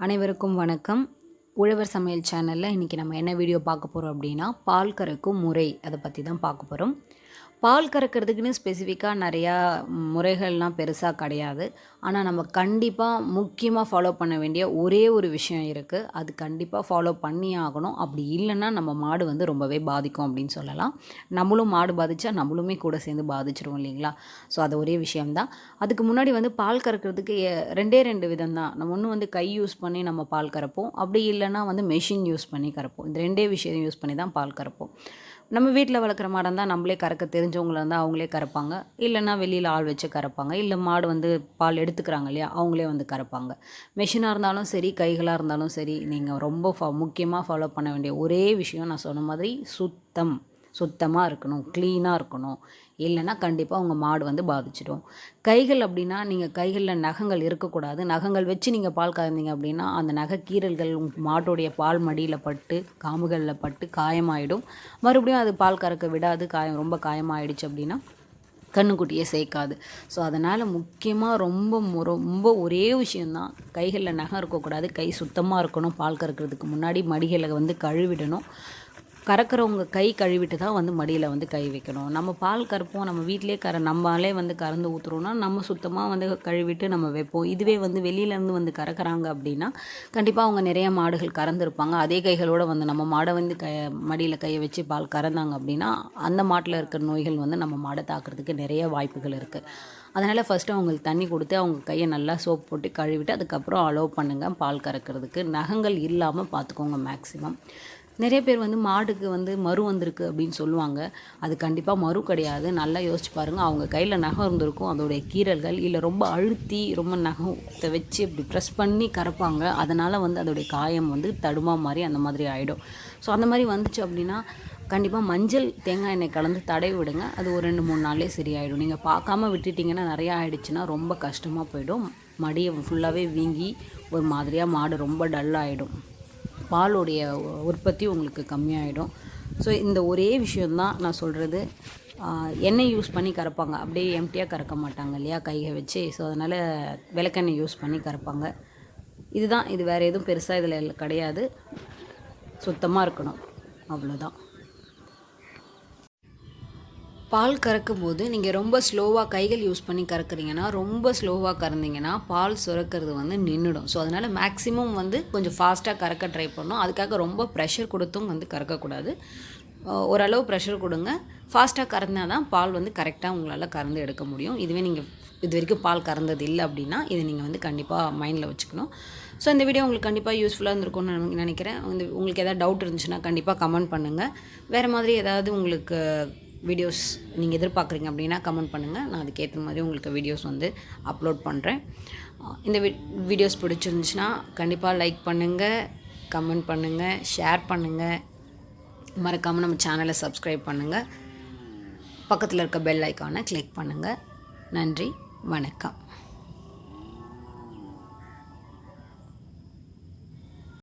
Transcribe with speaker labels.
Speaker 1: அனைவருக்கும் வணக்கம். உழவர் சமையல் சேனலில் இன்றைக்கி நம்ம என்ன வீடியோ பார்க்க போகிறோம் அப்படின்னா பால் கறக்கும் முறை அதை பற்றி தான் பார்க்க போகிறோம் பால் கறக்கிறதுக்குன்னு ஸ்பெசிஃபிக்காக நிறையா முறைகள்லாம் பெருசாக கிடையாது. ஆனால் நம்ம கண்டிப்பாக முக்கியமாக ஃபாலோ பண்ண வேண்டிய ஒரே ஒரு விஷயம் இருக்குது அது கண்டிப்பாக ஃபாலோ பண்ணி ஆகணும். அப்படி இல்லைன்னா நம்ம மாடு வந்து ரொம்பவே பாதிக்கும் அப்படின்னு சொல்லலாம். நம்மளும் மாடு பாதித்தா நம்மளுமே கூட சேர்ந்து பாதிச்சிரும் இல்லைங்களா? ஸோ அது ஒரே விஷயம்தான். அதுக்கு முன்னாடி வந்து பால் கறக்கிறதுக்கு ரெண்டே ரெண்டு விதம் தான் நம்ம ஒன்று வந்து கை யூஸ் பண்ணி நம்ம பால் கறப்போம். அப்படி இல்லைன்னா வந்து மெஷின் யூஸ் பண்ணி கறப்போம். இந்த ரெண்டே விஷயம் யூஸ் பண்ணி தான் பால் கறப்போம். நம்ம வீட்டில் வளர்க்குற மாடாக இருந்தால் நம்மளே கறக்க தெரிஞ்சவங்களா இருந்தால் அவங்களே கறப்பாங்க. இல்லைன்னா வெளியில் ஆள் வச்சு கறப்பாங்க. இல்லை மாடு வந்து பால் எடுத்துக்கிறாங்க இல்லையா அவங்களே வந்து கறப்பாங்க. மிஷினாக இருந்தாலும் சரி கைகளாக இருந்தாலும் சரி நீங்கள் ரொம்ப ஃப முக்கியமாக ஃபாலோ பண்ண வேண்டிய ஒரே விஷயம் நான் சொன்ன மாதிரி சுத்தம். சுத்தமாக இருக்கணும் க்ளீனாக இருக்கணும். இல்லைன்னா கண்டிப்பாக உங்கள் மாடு வந்து பாதிச்சிடும். கைகள் அப்படின்னா நீங்கள் கைகளில் நகங்கள் இருக்கக்கூடாது. நகங்கள் வச்சு நீங்கள் பால் கறந்தீங்க அப்படின்னா அந்த நகை கீரல்கள் உங்கள் மாட்டோடைய பால் மடியில் பட்டு காம்புகளில் பட்டு காயமாயிடும். மறுபடியும் அது பால் கறக்க விடாது காயம் ரொம்ப காயமாயிடுச்சு அப்படின்னா கண்ணுக்குட்டியே சேர்க்காது. ஸோ அதனால் முக்கியமாக ரொம்ப ரொம்ப ஒரே விஷயந்தான் கைகளில் நகம் இருக்கக்கூடாது. கை சுத்தமாக இருக்கணும். பால் கறக்கிறதுக்கு முன்னாடி மடிகளை வந்து கழுவிடணும். கறக்கிறவங்க கை கழுவிட்டு தான் வந்து மடியில் வந்து கை வைக்கணும். நம்ம பால் கறப்போம் நம்ம வீட்டிலே கற நம்மளே வந்து கறந்து ஊற்றுறோன்னா நம்ம சுத்தமாக வந்து கழுவிட்டு நம்ம வைப்போம். இதுவே வந்து வெளியிலேருந்து வந்து கறக்கிறாங்க அப்படின்னா கண்டிப்பாக அவங்க நிறைய மாடுகள் கறந்துருப்பாங்க. அதே கைகளோடு வந்து நம்ம மாடை வந்து க மடியில் கையை வச்சு பால் கறந்தாங்க அப்படின்னா அந்த மாட்டில் இருக்கிற நோய்கள் வந்து நம்ம மாடை தாக்குறதுக்கு நிறைய வாய்ப்புகள் இருக்குது அதனால் ஃபஸ்ட்டு அவங்களுக்கு தண்ணி கொடுத்து அவங்க கையை நல்லா சோப் போட்டு கழுவிட்டு அதுக்கப்புறம் அலோவ் பண்ணுங்கள் பால் கறக்கிறதுக்கு. நகங்கள் இல்லாமல் பார்த்துக்கோங்க மேக்ஸிமம் நிறைய பேர் வந்து மாடுக்கு வந்து மறு வந்திருக்கு அப்படின்னு சொல்லுவாங்க. அது கண்டிப்பாக மறு கிடையாது. நல்லா யோசிச்சு பாருங்கள் அவங்க கையில் நகம் இருந்திருக்கும். அதோடைய கீறல்கள் இல்லை ரொம்ப அழுத்தி ரொம்ப நகத்தை வச்சு இப்படி ப்ரெஸ் பண்ணி கறப்பாங்க அதனால் வந்து அதோடைய காயம் வந்து தடுமா மாதிரி அந்த மாதிரி ஆகிடும் ஸோ அந்த மாதிரி வந்துச்சு அப்படின்னா கண்டிப்பாக மஞ்சள் தேங்காய் எண்ணெய் கலந்து தடவி விடுங்க. அது ஒரு ரெண்டு மூணு நாள்லேயே சரியாயிடும். நீங்கள் பார்க்காம விட்டுட்டிங்கன்னா நிறையா ஆயிடுச்சுன்னா ரொம்ப கஷ்டமாக போயிடும். மடியை ஃபுல்லாகவே வீங்கி ஒரு மாதிரியாக மாடு ரொம்ப டல் ஆகிடும் பாலுடைய உற்பத்தி உங்களுக்கு கம்மியாயிடும். ஸோ இந்த ஒரே விஷயந்தான் நான் சொல்கிறது எண்ணெய் யூஸ் பண்ணி கறப்பாங்க. அப்படியே எம்டியாக கறக்க மாட்டாங்க இல்லையா? கையை வச்சு. ஸோ அதனால் விளக்கெண்ணெய் யூஸ் பண்ணி கறப்பாங்க. இதுதான். இது வேறு எதுவும் பெருசாக இதில் கிடையாது. சுத்தமாக இருக்கணும். அவ்வளோதான் பால் கறக்கும் போது நீங்கள் ரொம்ப ஸ்லோவாக கைகள் யூஸ் பண்ணி கறக்குறீங்கன்னா ரொம்ப ஸ்லோவாக கறந்தீங்கன்னா பால் சுரக்கிறது வந்து நின்றுடும் ஸோ அதனால் மேக்ஸிமம் வந்து கொஞ்சம் ஃபாஸ்ட்டாக கறக்க ட்ரை பண்ணணும். அதுக்காக ரொம்ப ப்ரெஷர் கொடுத்தும் வந்து கறக்கக்கூடாது. ஓரளவு ப்ரெஷர் கொடுங்க. ஃபாஸ்ட்டாக கறந்தா தான் பால் வந்து கரெக்டாக உங்களால் கறந்து எடுக்க முடியும். இதுவே நீங்கள் இது வரைக்கும் பால் கறந்தது இல்லை அப்படின்னா இதை நீங்கள் வந்து கண்டிப்பாக மைண்டில் வச்சுக்கணும். ஸோ இந்த வீடியோ உங்களுக்கு கண்டிப்பாக யூஸ்ஃபுல்லாக இருந்திருக்கும்னு நினைக்கிறேன். வந்து உங்களுக்கு எதாவது டவுட் இருந்துச்சுன்னா கண்டிப்பாக கமெண்ட் பண்ணுங்கள் வேறு மாதிரி ஏதாவது உங்களுக்கு வீடியோஸ் நீங்கள் எதிர்பார்க்குறீங்க அப்படின்னா கமெண்ட் பண்ணுங்கள் நான் அதுக்கேற்ற மாதிரி உங்களுக்கு வீடியோஸ் வந்து அப்லோட் பண்ணுறேன் இந்த வி வீடியோஸ் பிடிச்சிருந்துச்சுன்னா கண்டிப்பாக லைக் பண்ணுங்கள் கமெண்ட் பண்ணுங்கள் ஷேர் பண்ணுங்கள் மறக்காமல் நம்ம சேனலை சப்ஸ்கிரைப் பண்ணுங்கள் பக்கத்தில் இருக்க பெல் ஐக்கானை கிளிக் பண்ணுங்கள் நன்றி வணக்கம்.